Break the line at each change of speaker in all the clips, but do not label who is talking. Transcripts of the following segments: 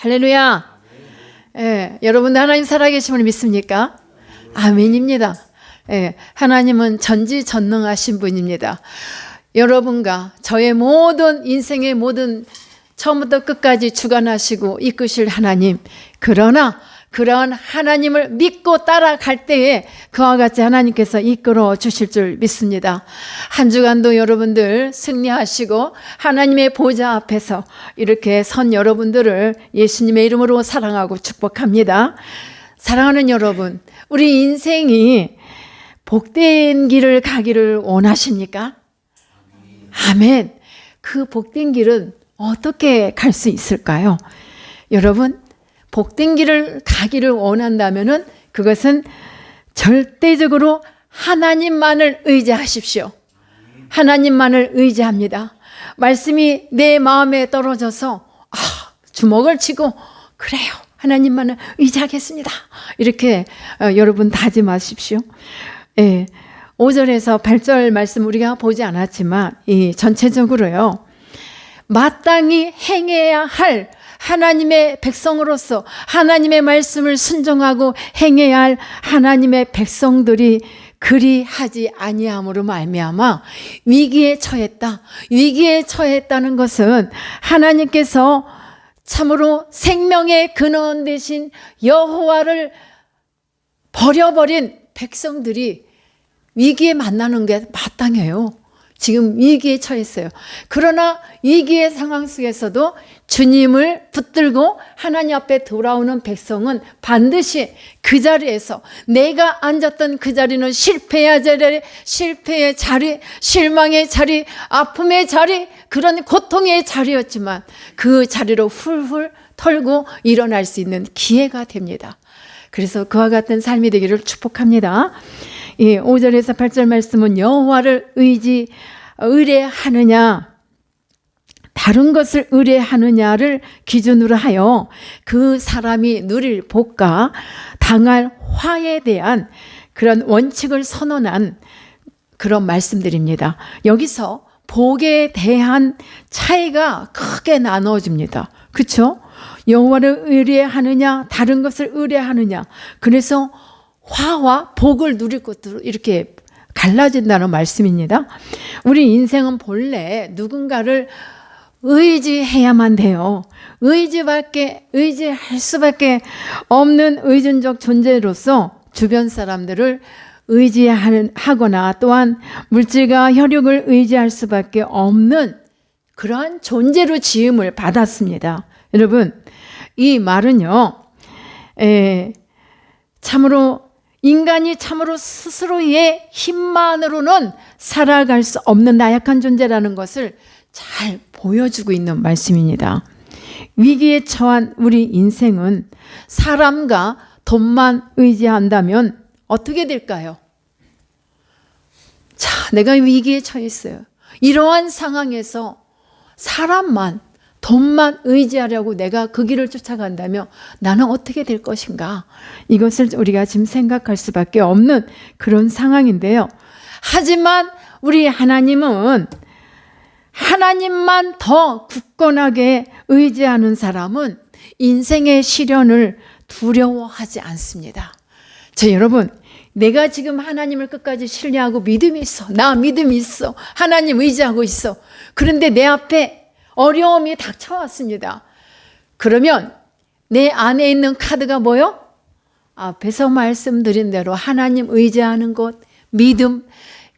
할렐루야. 예, 여러분들 하나님 살아계심을 믿습니까? 아멘입니다. 예, 하나님은 전지전능하신 분입니다. 여러분과 저의 모든 인생의 모든 처음부터 끝까지 주관하시고 이끄실 하나님. 그러나 그러한 하나님을 믿고 따라갈 때에 그와 같이 하나님께서 이끌어 주실 줄 믿습니다. 한 주간도 여러분들 승리하시고 하나님의 보좌 앞에서 이렇게 선 여러분들을 예수님의 이름으로 사랑하고 축복합니다. 사랑하는 여러분, 우리 인생이 복된 길을 가기를 원하십니까? 아멘. 그 복된 길은 어떻게 갈 수 있을까요? 여러분, 복된 길을 가기를 원한다면은 그것은 절대적으로 하나님만을 의지하십시오. 하나님만을 의지합니다. 말씀이 내 마음에 떨어져서 아, 주먹을 치고 그래요. 하나님만을 의지하겠습니다. 이렇게 어, 여러분 다짐하십시오. 예. 5절에서 8절 말씀 우리가 보지 않았지만 이 전체적으로요. 마땅히 행해야 할 하나님의 백성으로서 하나님의 말씀을 순종하고 행해야 할 하나님의 백성들이 그리하지 아니함으로 말미암아 위기에 처했다. 위기에 처했다는 것은 하나님께서 참으로 생명의 근원 대신 여호와를 버려버린 백성들이 위기에 만나는 게 마땅해요. 지금 위기에 처했어요. 그러나 위기의 상황 속에서도 주님을 붙들고 하나님 앞에 돌아오는 백성은 반드시 그 자리에서 내가 앉았던 그 자리는 실패의 자리, 실패의 자리, 실망의 자리, 아픔의 자리, 그런 고통의 자리였지만 그 자리로 훌훌 털고 일어날 수 있는 기회가 됩니다. 그래서 그와 같은 삶이 되기를 축복합니다. 이 5절에서 8절 말씀은 여호와를 의지 의뢰하느냐 다른 것을 의뢰하느냐를 기준으로 하여 그 사람이 누릴 복과 당할 화에 대한 그런 원칙을 선언한 그런 말씀들입니다. 여기서 복에 대한 차이가 크게 나눠집니다. 그렇죠? 여호와를 의뢰하느냐 다른 것을 의뢰하느냐 그래서 화와 복을 누릴 것으로 이렇게 갈라진다는 말씀입니다. 우리 인생은 본래 누군가를 의지해야만 돼요. 의지밖에, 의지할 수밖에 없는 의존적 존재로서 주변 사람들을 의지하거나 또한 물질과 혈육을 의지할 수밖에 없는 그러한 존재로 지음을 받았습니다. 여러분, 이 말은요, 에, 참으로 인간이 참으로 스스로의 힘만으로는 살아갈 수 없는 나약한 존재라는 것을 잘 보여주고 있는 말씀입니다. 위기에 처한 우리 인생은 사람과 돈만 의지한다면 어떻게 될까요? 자, 내가 위기에 처했어요. 이러한 상황에서 사람만 돈만 의지하려고 내가 그 길을 쫓아간다면 나는 어떻게 될 것인가? 이것을 우리가 지금 생각할 수밖에 없는 그런 상황인데요. 하지만 우리 하나님은 하나님만 더 굳건하게 의지하는 사람은 인생의 시련을 두려워하지 않습니다. 저 여러분, 내가 지금 하나님을 끝까지 신뢰하고 믿음이 있어. 나 믿음이 있어. 하나님 의지하고 있어. 그런데 내 앞에 어려움이 닥쳐왔습니다. 그러면 내 안에 있는 카드가 뭐요? 앞에서 말씀드린 대로 하나님 의지하는 것, 믿음,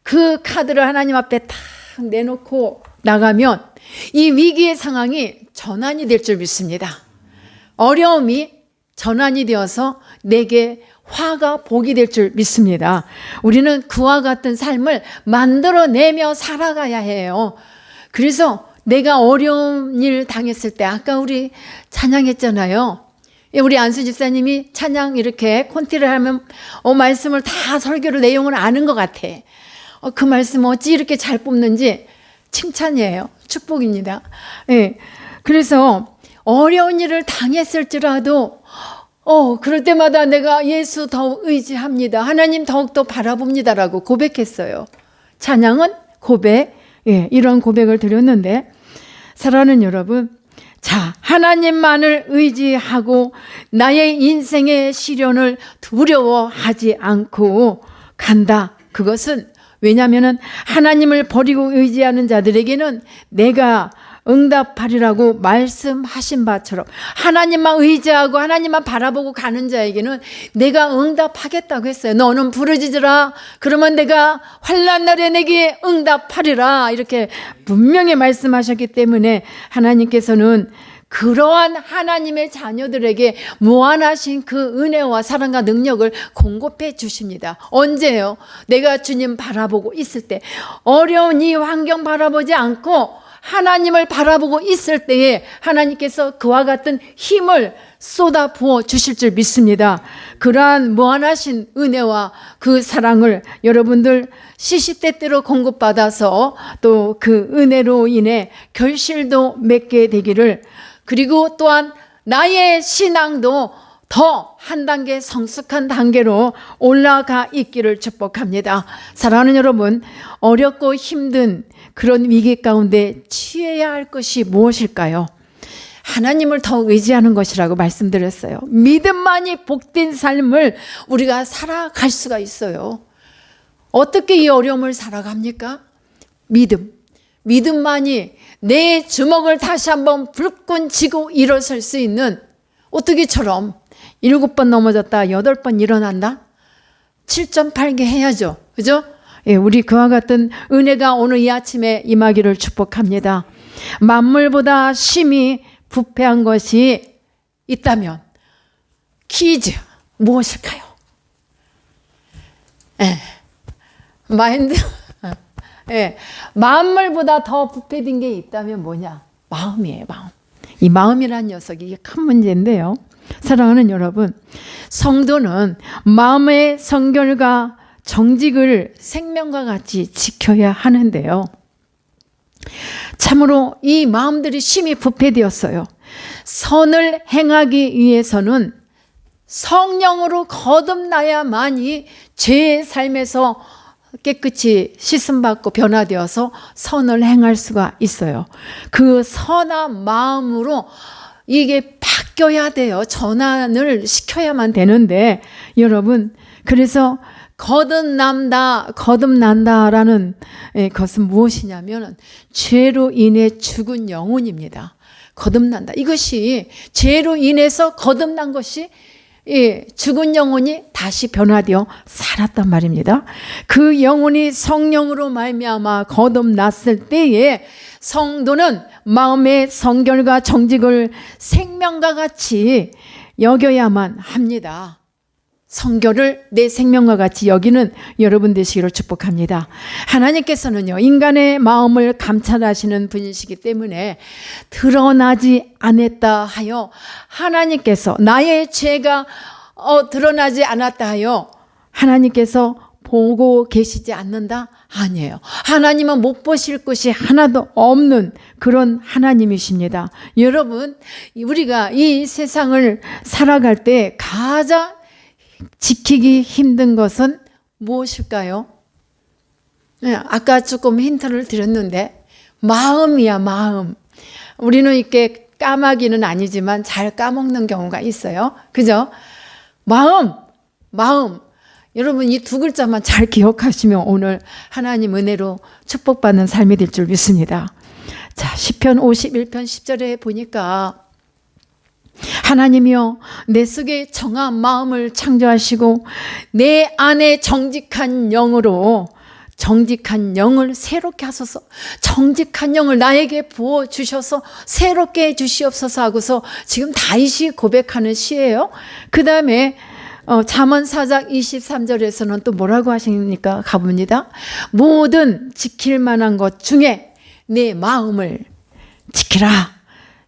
그 카드를 하나님 앞에 탁 내놓고 나가면 이 위기의 상황이 전환이 될 줄 믿습니다. 어려움이 전환이 되어서 내게 화가 복이 될 줄 믿습니다. 우리는 그와 같은 삶을 만들어내며 살아가야 해요. 그래서 내가 어려운 일 당했을 때 아까 우리 찬양했잖아요. 예, 우리 안수 집사님이 찬양 이렇게 콘티를 하면 어 말씀을 다 설교를 내용을 아는 것 같아. 어, 그 말씀 어찌 이렇게 잘 뽑는지 칭찬이에요. 축복입니다. 예. 그래서 어려운 일을 당했을지라도 어, 그럴 때마다 내가 예수 더욱 의지합니다. 하나님 더욱더 바라봅니다라고 고백했어요. 찬양은 고백, 예, 이런 고백을 드렸는데, 사랑하는 여러분, 자, 하나님만을 의지하고 나의 인생의 시련을 두려워하지 않고 간다. 그것은 왜냐하면 하나님을 버리고 의지하는 자들에게는 내가 응답하리라고 말씀하신 바처럼 하나님만 의지하고 하나님만 바라보고 가는 자에게는 내가 응답하겠다고 했어요. 너는 부르짖으라. 그러면 내가 환란 날에 내게 응답하리라. 이렇게 분명히 말씀하셨기 때문에 하나님께서는 그러한 하나님의 자녀들에게 무한하신 그 은혜와 사랑과 능력을 공급해 주십니다. 언제요? 내가 주님 바라보고 있을 때 어려운 이 환경 바라보지 않고 하나님을 바라보고 있을 때에 하나님께서 그와 같은 힘을 쏟아 부어 주실 줄 믿습니다. 그러한 무한하신 은혜와 그 사랑을 여러분들 시시때때로 공급받아서 또 그 은혜로 인해 결실도 맺게 되기를 그리고 또한 나의 신앙도 더한 단계 성숙한 단계로 올라가 있기를 축복합니다. 사랑하는 여러분, 어렵고 힘든 그런 위기 가운데 취해야 할 것이 무엇일까요? 하나님을 더 의지하는 것이라고 말씀드렸어요. 믿음만이 복된 삶을 우리가 살아갈 수가 있어요. 어떻게 이 어려움을 살아갑니까? 믿음. 믿음만이 내 주먹을 다시 한번 불끈 쥐고 일어설 수 있는 어떻게처럼 일곱 번 넘어졌다 여덟 번 일어난다? 7.8개 해야죠. 그죠? 예, 우리 그와 같은 은혜가 오늘 이 아침에 임하기를 축복합니다. 만물보다 심히 부패한 것이 있다면 퀴즈 무엇일까요? 예. 마인드 예. 만물보다 더 부패된 게 있다면 뭐냐? 마음이에요, 마음. 이 마음이라는 녀석이 이게 큰 문제인데요. 사랑하는 여러분, 성도는 마음의 성결과 정직을 생명과 같이 지켜야 하는데요. 참으로 이 마음들이 심히 부패되었어요. 선을 행하기 위해서는 성령으로 거듭나야만이 죄의 삶에서 깨끗이 씻음받고 변화되어서 선을 행할 수가 있어요. 그 선한 마음으로 이게 바뀌어야 돼요. 전환을 시켜야만 되는데, 여러분, 그래서 거듭난다, 거듭난다라는 예, 것은 무엇이냐면, 죄로 인해 죽은 영혼입니다. 거듭난다. 이것이 죄로 인해서 거듭난 것이 예, 죽은 영혼이 다시 변화되어 살았단 말입니다. 그 영혼이 성령으로 말미암아 거듭났을 때에 성도는 마음의 성결과 정직을 생명과 같이 여겨야만 합니다. 성결을 내 생명과 같이 여기는 여러분 되시기를 축복합니다. 하나님께서는요, 인간의 마음을 감찰하시는 분이시기 때문에 드러나지 않았다 하여 하나님께서 나의 죄가 어, 드러나지 않았다 하여 하나님께서 보고 계시지 않는다? 아니에요. 하나님은 못 보실 것이 하나도 없는 그런 하나님이십니다. 여러분, 우리가 이 세상을 살아갈 때 가장 지키기 힘든 것은 무엇일까요? 네, 아까 조금 힌트를 드렸는데 마음이야 마음. 우리는 이렇게 까마귀는 아니지만 잘 까먹는 경우가 있어요. 그죠? 마음, 마음. 여러분 이 두 글자만 잘 기억하시면 오늘 하나님 은혜로 축복받는 삶이 될 줄 믿습니다. 자, 시편 51편 10절에 보니까 하나님이여 내 속에 정한 마음을 창조하시고 내 안에 정직한 영으로 정직한 영을 새롭게 하소서 정직한 영을 나에게 부어 주셔서 새롭게 해 주시옵소서 하고서 지금 다윗이 고백하는 시예요. 그 다음에 어, 잠언 4장 23절에서는 또 뭐라고 하십니까? 가봅니다. 모든 지킬 만한 것 중에 내 마음을 지키라.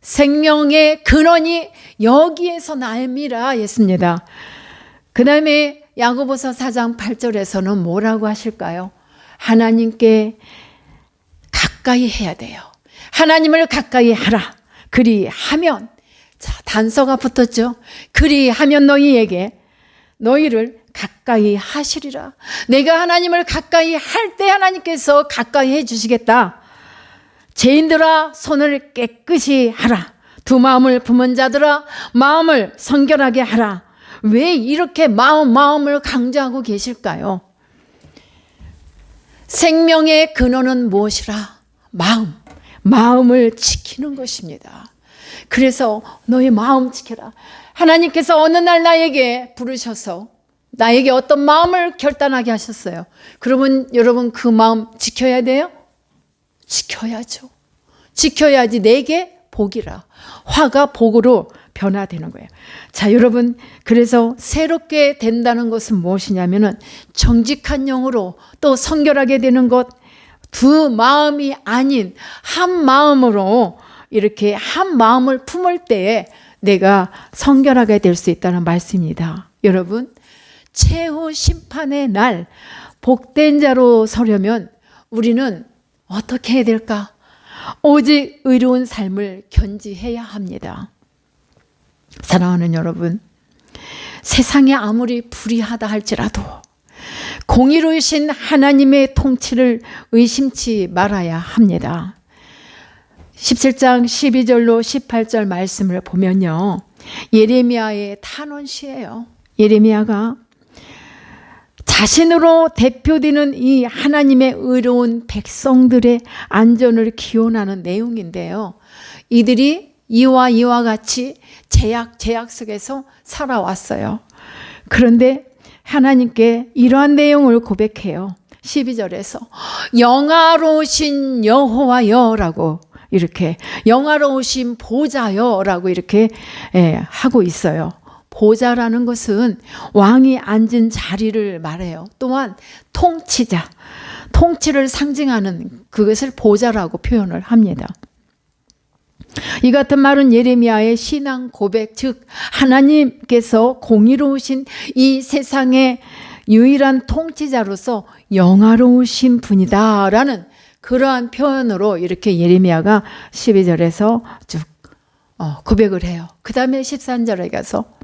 생명의 근원이 여기에서 나입니다. 했습니다. 그 다음에 야고보서 4장 8절에서는 뭐라고 하실까요? 하나님께 가까이 해야 돼요. 하나님을 가까이 하라. 그리하면, 자, 단서가 붙었죠. 그리하면 너희에게 너희를 가까이 하시리라. 내가 하나님을 가까이 할 때 하나님께서 가까이 해 주시겠다. 죄인들아 손을 깨끗이 하라. 두 마음을 품은 자들아 마음을 성결하게 하라. 왜 이렇게 마음 마음을 강조하고 계실까요? 생명의 근원은 무엇이라? 마음. 마음을 지키는 것입니다. 그래서 너의 마음 지켜라. 하나님께서 어느 날 나에게 부르셔서 나에게 어떤 마음을 결단하게 하셨어요. 그러면 여러분 그 마음 지켜야 돼요? 지켜야죠. 지켜야지 내게 복이라. 화가 복으로 변화되는 거예요. 자, 여러분, 그래서 새롭게 된다는 것은 무엇이냐면은 정직한 영으로 또 성결하게 되는 것, 두 마음이 아닌 한 마음으로 이렇게 한 마음을 품을 때에 내가 성결하게 될 수 있다는 말씀입니다. 여러분, 최후 심판의 날 복된 자로 서려면 우리는 어떻게 해야 될까? 오직 의로운 삶을 견지해야 합니다. 사랑하는 여러분, 세상이 아무리 불의하다 할지라도 공의로우신 하나님의 통치를 의심치 말아야 합니다. 17장 12절로 18절 말씀을 보면요. 예레미야의 탄원시예요. 예레미야가 자신으로 대표되는 이 하나님의 의로운 백성들의 안전을 기원하는 내용인데요. 이들이 이와 이와 같이 제약, 제약 속에서 살아왔어요. 그런데 하나님께 이러한 내용을 고백해요. 12절에서 영화로우신 여호와여라고 이렇게 영화로우신 보좌여라고 이렇게 예, 하고 있어요. 보좌라는 것은 왕이 앉은 자리를 말해요. 또한 통치자, 통치를 상징하는 그것을 보좌라고 표현을 합니다. 이 같은 말은 예레미야의 신앙 고백, 즉 하나님께서 공의로우신 이 세상의 유일한 통치자로서 영화로우신 분이다라는 그러한 표현으로 이렇게 예레미야가 12절에서 쭉 어, 고백을 해요. 그 다음에 13절에 가서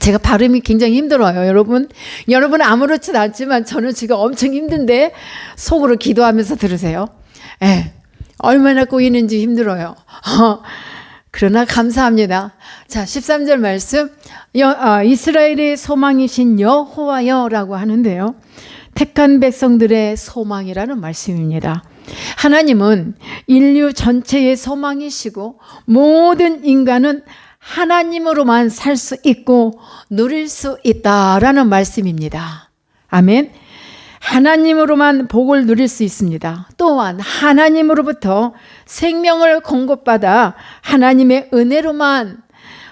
제가 발음이 굉장히 힘들어요, 여러분. 여러분 아무렇지도 않지만 저는 지금 엄청 힘든데 속으로 기도하면서 들으세요. 예. 얼마나 꼬이는지 힘들어요. 어, 그러나 감사합니다. 자, 13절 말씀. 여, 아, 이스라엘의 소망이신 여호와여라고 하는데요. 택한 백성들의 소망이라는 말씀입니다. 하나님은 인류 전체의 소망이시고 모든 인간은 하나님으로만 살 수 있고 누릴 수 있다라는 말씀입니다. 아멘. 하나님으로만 복을 누릴 수 있습니다. 또한 하나님으로부터 생명을 공급받아 하나님의 은혜로만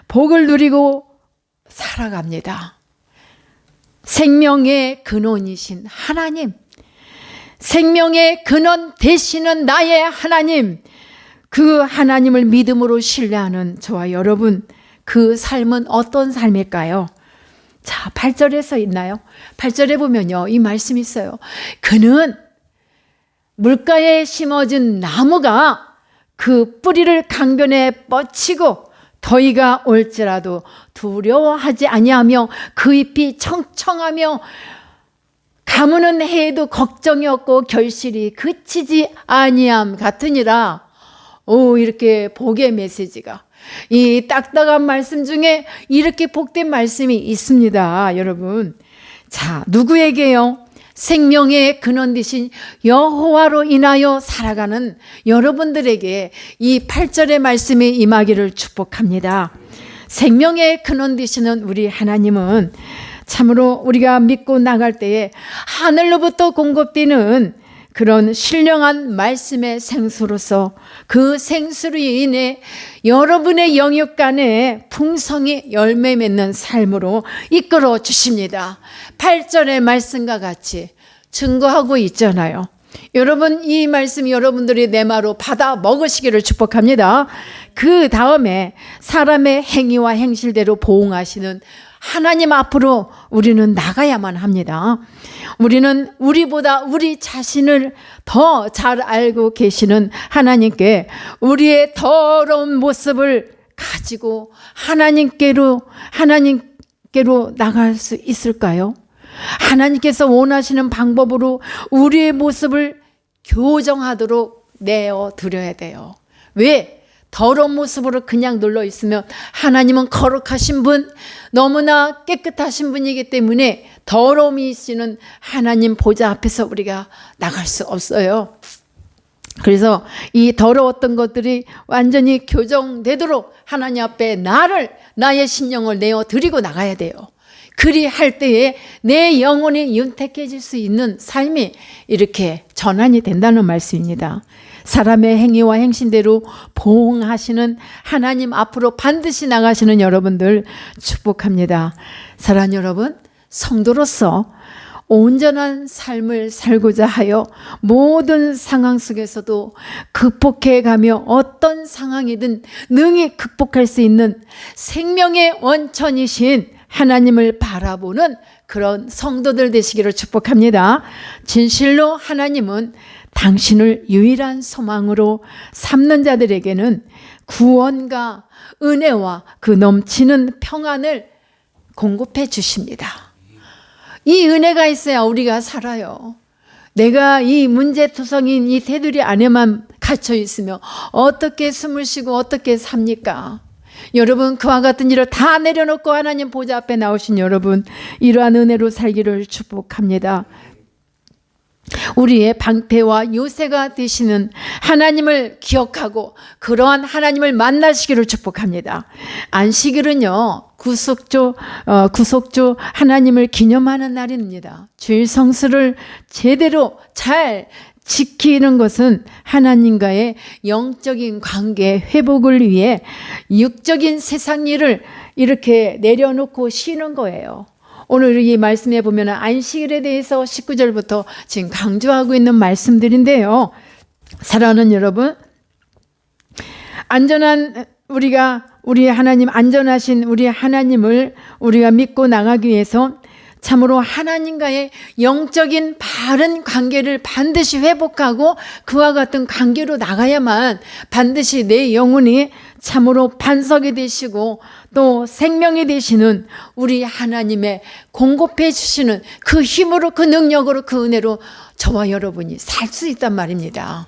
복을 누리고 살아갑니다. 생명의 근원이신 하나님, 생명의 근원 되시는 나의 하나님, 그 하나님을 믿음으로 신뢰하는 저와 여러분, 그 삶은 어떤 삶일까요? 자, 8절에 서 있나요? 8절에 보면요, 이 말씀이 있어요. 그는 물가에 심어진 나무가 그 뿌리를 강변에 뻗치고 더위가 올지라도 두려워하지 아니하며 그 잎이 청청하며 가무는 해에도 걱정이 없고 결실이 그치지 아니함 같으니라. 오 이렇게 복의 메시지가 이 딱딱한 말씀 중에 이렇게 복된 말씀이 있습니다, 여러분. 자, 누구에게요? 생명의 근원 되신 여호와로 인하여 살아가는 여러분들에게 이 8절의 말씀이 임하기를 축복합니다. 생명의 근원 되시는 우리 하나님은 참으로 우리가 믿고 나갈 때에 하늘로부터 공급되는 그런 신령한 말씀의 생수로서 그 생수로 인해 여러분의 영역 간에 풍성히 열매 맺는 삶으로 이끌어 주십니다. 8절의 말씀과 같이 증거하고 있잖아요. 여러분 이 말씀 여러분들이 내 마로 받아 먹으시기를 축복합니다. 그 다음에 사람의 행위와 행실대로 보응하시는 하나님 앞으로 우리는 나가야만 합니다. 우리는 우리보다 우리 자신을 더 잘 알고 계시는 하나님께 우리의 더러운 모습을 가지고 하나님께로 하나님께로 나갈 수 있을까요? 하나님께서 원하시는 방법으로 우리의 모습을 교정하도록 내어 드려야 돼요. 왜? 더러운 모습으로 그냥 눌러 있으면 하나님은 거룩하신 분, 너무나 깨끗하신 분이기 때문에 더러움이 있는 하나님 보좌 앞에서 우리가 나갈 수 없어요. 그래서 이 더러웠던 것들이 완전히 교정되도록 하나님 앞에 나를 나의 신령을 내어 드리고 나가야 돼요. 그리 할 때에 내 영혼이 윤택해질 수 있는 삶이 이렇게 전환이 된다는 말씀입니다. 사람의 행위와 행신대로 보응하시는 하나님 앞으로 반드시 나가시는 여러분들 축복합니다. 사랑 여러분, 성도로서 온전한 삶을 살고자 하여 모든 상황 속에서도 극복해 가며 어떤 상황이든 능히 극복할 수 있는 생명의 원천이신 하나님을 바라보는 그런 성도들 되시기를 축복합니다. 진실로 하나님은 당신을 유일한 소망으로 삼는 자들에게는 구원과 은혜와 그 넘치는 평안을 공급해 주십니다. 이 은혜가 있어야 우리가 살아요. 내가 이 문제투성인 이 테두리 안에만 갇혀 있으며 어떻게 숨을 쉬고 어떻게 삽니까? 여러분 그와 같은 일을 다 내려놓고 하나님 보좌 앞에 나오신 여러분 이러한 은혜로 살기를 축복합니다. 우리의 방패와 요새가 되시는 하나님을 기억하고 그러한 하나님을 만나시기를 축복합니다. 안식일은요 구속주 어, 구속주 하나님을 기념하는 날입니다. 주일 성수를 제대로 잘 지키는 것은 하나님과의 영적인 관계 회복을 위해 육적인 세상 일을 이렇게 내려놓고 쉬는 거예요. 오늘 이 말씀에 보면 안식일에 대해서 19절부터 지금 강조하고 있는 말씀들인데요. 사랑하는 여러분, 안전한 우리가 우리 하나님 안전하신 우리 하나님을 우리가 믿고 나가기 위해서 참으로 하나님과의 영적인 바른 관계를 반드시 회복하고 그와 같은 관계로 나가야만 반드시 내 영혼이 참으로 반석이 되시고 또 생명이 되시는 우리 하나님의 공급해 주시는 그 힘으로 그 능력으로 그 은혜로 저와 여러분이 살 수 있단 말입니다.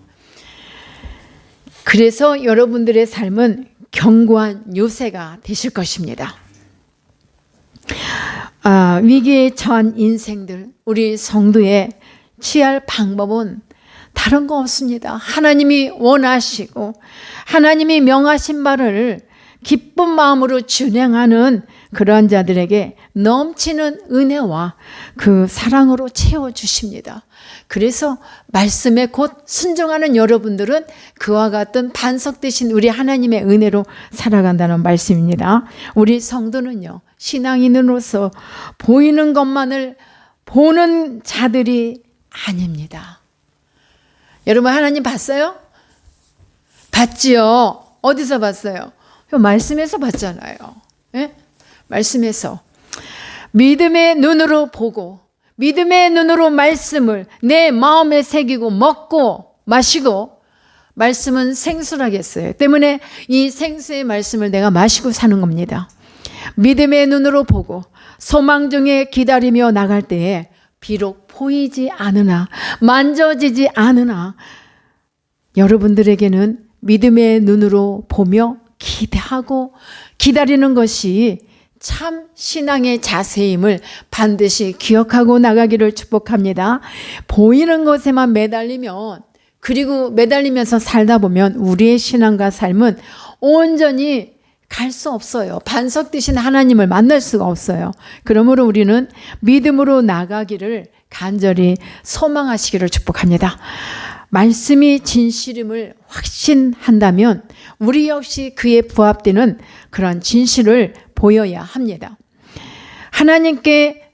그래서 여러분들의 삶은 견고한 요새가 되실 것입니다. 아, 위기에 처한 인생들, 우리 성도의 취할 방법은 다른 거 없습니다. 하나님이 원하시고 하나님이 명하신 바를 기쁜 마음으로 준행하는 그러한 자들에게 넘치는 은혜와 그 사랑으로 채워 주십니다. 그래서 말씀에 곧 순종하는 여러분들은 그와 같은 반석 되신 우리 하나님의 은혜로 살아간다는 말씀입니다. 우리 성도는요, 신앙인으로서 보이는 것만을 보는 자들이 아닙니다. 여러분, 하나님 봤어요? 봤지요? 어디서 봤어요? 말씀에서 봤잖아요. 예? 말씀에서. 믿음의 눈으로 보고, 믿음의 눈으로 말씀을 내 마음에 새기고 먹고 마시고, 말씀은 생수라겠어요. 때문에 이 생수의 말씀을 내가 마시고 사는 겁니다. 믿음의 눈으로 보고 소망 중에 기다리며 나갈 때에 비록 보이지 않으나 만져지지 않으나 여러분들에게는 믿음의 눈으로 보며 기대하고 기다리는 것이 참 신앙의 자세임을 반드시 기억하고 나가기를 축복합니다. 보이는 것에만 매달리면 그리고 매달리면서 살다 보면 우리의 신앙과 삶은 온전히 갈 수 없어요. 반석 되신 하나님을 만날 수가 없어요. 그러므로 우리는 믿음으로 나가기를 간절히 소망하시기를 축복합니다. 말씀이 진실임을 확신한다면 우리 역시 그에 부합되는 그런 진실을 보여야 합니다. 하나님께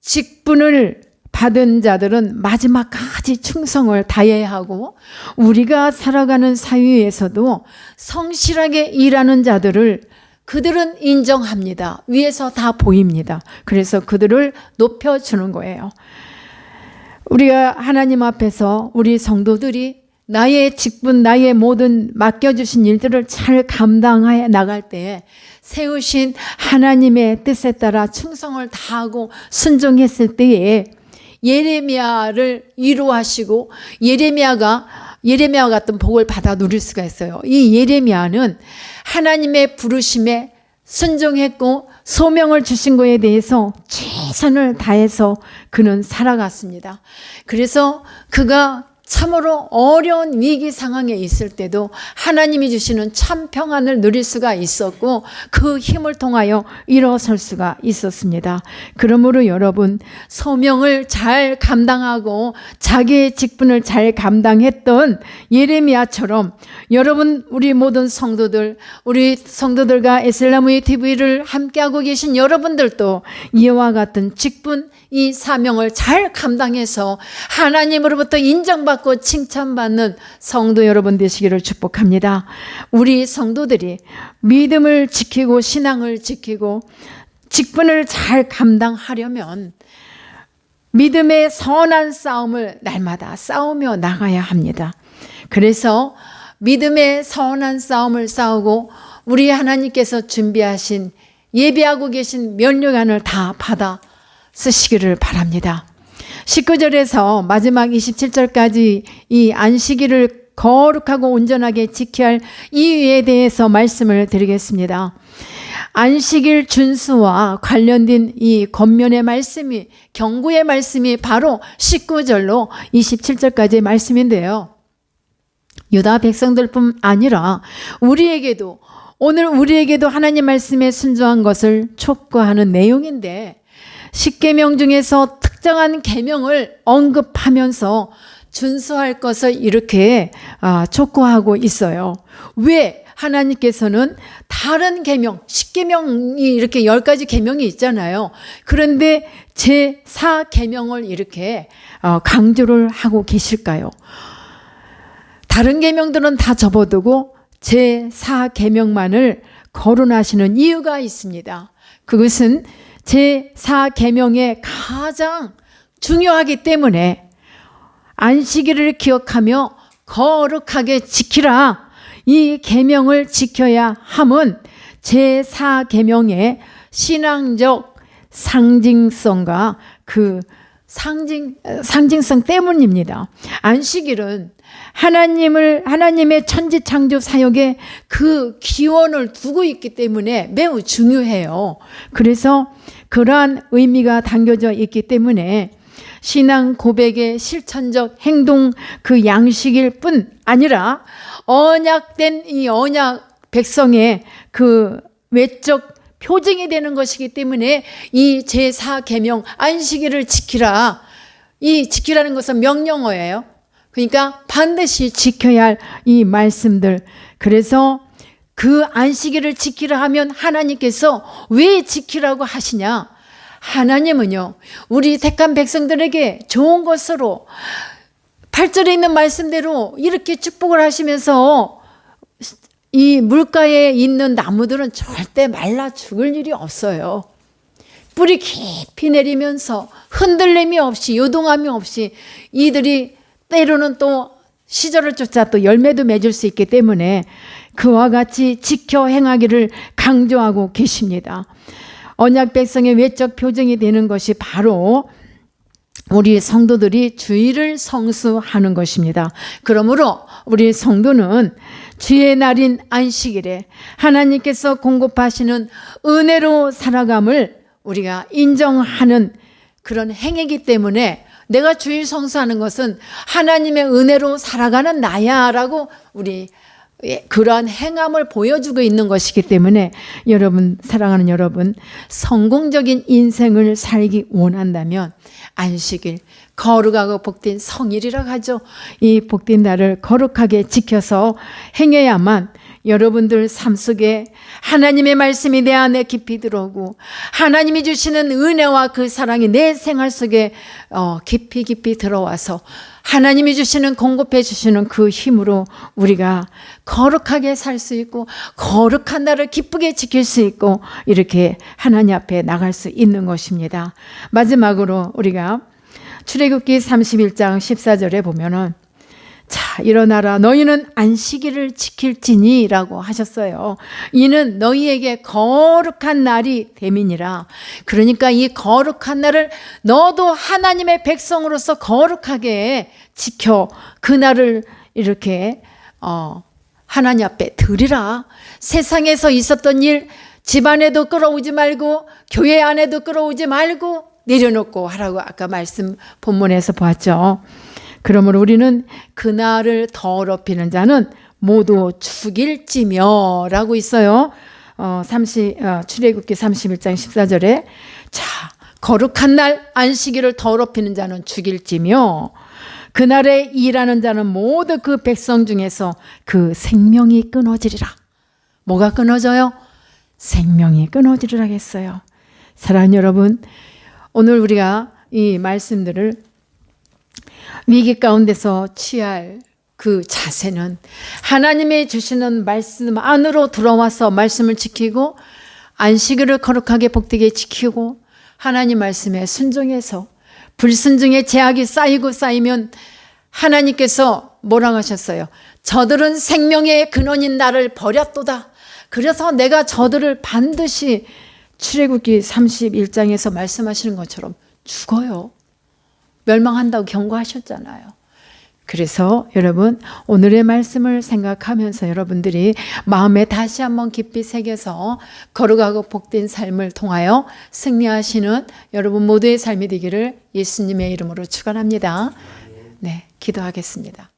직분을 받은 자들은 마지막까지 충성을 다해야 하고 우리가 살아가는 사회에서도 성실하게 일하는 자들을 그들은 인정합니다. 위에서 다 보입니다. 그래서 그들을 높여주는 거예요. 우리가 하나님 앞에서 우리 성도들이 나의 직분, 나의 모든 맡겨주신 일들을 잘 감당해 나갈 때 세우신 하나님의 뜻에 따라 충성을 다하고 순종했을 때에 예레미야를 위로하시고 예레미야가 예레미야와 같은 복을 받아 누릴 수가 있어요. 이 예레미야는 하나님의 부르심에 순종했고 소명을 주신 것에 대해서 최선을 다해서 그는 살아갔습니다. 그래서 그가 참으로 어려운 위기 상황에 있을 때도 하나님이 주시는 참 평안을 누릴 수가 있었고 그 힘을 통하여 일어설 수가 있었습니다. 그러므로 여러분 소명을 잘 감당하고 자기의 직분을 잘 감당했던 예레미야처럼 여러분 우리 모든 성도들 우리 성도들과 에슬라무이 TV를 함께하고 계신 여러분들도 이와 같은 직분 이 사명을 잘 감당해서 하나님으로부터 인정받고 칭찬받는 성도 여러분 되시기를 축복합니다. 우리 성도들이 믿음을 지키고 신앙을 지키고 직분을 잘 감당하려면 믿음의 선한 싸움을 날마다 싸우며 나가야 합니다. 그래서 믿음의 선한 싸움을 싸우고 우리 하나님께서 준비하신 예비하고 계신 면류관을 다 받아 쓰시기를 바랍니다. 19절에서 마지막 27절까지 이 안식일을 거룩하고 온전하게 지켜야 할 이유에 대해서 말씀을 드리겠습니다. 안식일 준수와 관련된 이 겉면의 말씀이 경고의 말씀이 바로 19절로 27절까지의 말씀인데요. 유다 백성들뿐 아니라 우리에게도 오늘 우리에게도 하나님 말씀에 순종한 것을 촉구하는 내용인데 십계명 중에서 특정한 계명을 언급하면서 준수할 것을 이렇게 아, 촉구하고 있어요. 왜 하나님께서는 다른 계명, 십계명이 이렇게 열 가지 계명이 있잖아요. 그런데 제사 계명을 이렇게 어, 강조를 하고 계실까요? 다른 계명들은 다 접어두고 제사 계명만을 거론하시는 이유가 있습니다. 그것은 제4 계명에 가장 중요하기 때문에 안식일을 기억하며 거룩하게 지키라. 이 계명을 지켜야 함은 제4 계명의 신앙적 상징성과 그 상징 상징성 때문입니다. 안식일은 하나님을 하나님의 천지 창조 사역에 그 기원을 두고 있기 때문에 매우 중요해요. 그래서 그러한 의미가 담겨져 있기 때문에 신앙 고백의 실천적 행동 그 양식일 뿐 아니라 언약된 이 언약 백성의 그 외적 표징이 되는 것이기 때문에 이 제4 계명 안식일을 지키라. 이 지키라는 것은 명령어예요. 그러니까 반드시 지켜야 할 이 말씀들. 그래서 그 안식일을 지키라 하면 하나님께서 왜 지키라고 하시냐? 하나님은요, 우리 택한 백성들에게 좋은 것으로 8절에 있는 말씀대로 이렇게 축복을 하시면서 이 물가에 있는 나무들은 절대 말라 죽을 일이 없어요. 뿌리 깊이 내리면서 흔들림이 없이 요동함이 없이 이들이 때로는 또 시절을 쫓아 또 열매도 맺을 수 있기 때문에 그와 같이 지켜 행하기를 강조하고 계십니다. 언약 백성의 외적 표정이 되는 것이 바로 우리 성도들이 주의를 성수하는 것입니다. 그러므로 우리 성도는 주의 날인 안식일에 하나님께서 공급하시는 은혜로 살아감을 우리가 인정하는 그런 행위이기 때문에 내가 주일 성수하는 것은 하나님의 은혜로 살아가는 나야라고 우리 예, 그러한 행함을 보여주고 있는 것이기 때문에 여러분 사랑하는 여러분 성공적인 인생을 살기 원한다면 안식일 거룩하고 복된 성일이라고 하죠. 이 복된 날을 거룩하게 지켜서 행해야만 여러분들 삶 속에 하나님의 말씀이 내 안에 깊이 들어오고 하나님이 주시는 은혜와 그 사랑이 내 생활 속에 어, 깊이 깊이 들어와서 하나님이 주시는 공급해 주시는 그 힘으로 우리가 거룩하게 살 수 있고 거룩한 날을 기쁘게 지킬 수 있고 이렇게 하나님 앞에 나갈 수 있는 것입니다. 마지막으로 우리가 출애굽기 31장 14절에 보면은 자, 일어나라. 너희는 안식일을 지킬지니 라고 하셨어요. 이는 너희에게 거룩한 날이 됨이니라. 그러니까 이 거룩한 날을 너도 하나님의 백성으로서 거룩하게 지켜 그 날을 이렇게 어, 하나님 앞에 드리라. 세상에서 있었던 일 집안에도 끌어오지 말고 교회 안에도 끌어오지 말고 내려놓고 하라고 아까 말씀 본문에서 보았죠. 그러므로 우리는 그날을 더럽히는 자는 모두 죽일지며 라고 있어요. 어, 30, 어, 출애굽기 31장 14절에 자, 거룩한 날 안식일을 더럽히는 자는 죽일지며 그날에 일하는 자는 모두 그 백성 중에서 그 생명이 끊어지리라. 뭐가 끊어져요? 생명이 끊어지리라 했어요. 사랑하는 여러분, 오늘 우리가 이 말씀들을 위기 가운데서 취할 그 자세는 하나님의 주시는 말씀 안으로 들어와서 말씀을 지키고 안식일을 거룩하게 복되게 지키고 하나님 말씀에 순종해서 불순종의 제약이 쌓이고 쌓이면 하나님께서 뭐라고 하셨어요? 저들은 생명의 근원인 나를 버렸도다. 그래서 내가 저들을 반드시 출애굽기 31장에서 말씀하시는 것처럼 죽어요. 멸망한다고 경고하셨잖아요. 그래서 여러분 오늘의 말씀을 생각하면서 여러분들이 마음에 다시 한번 깊이 새겨서 거룩하고 복된 삶을 통하여 승리하시는 여러분 모두의 삶이 되기를 예수님의 이름으로 축원합니다. 네, 기도하겠습니다.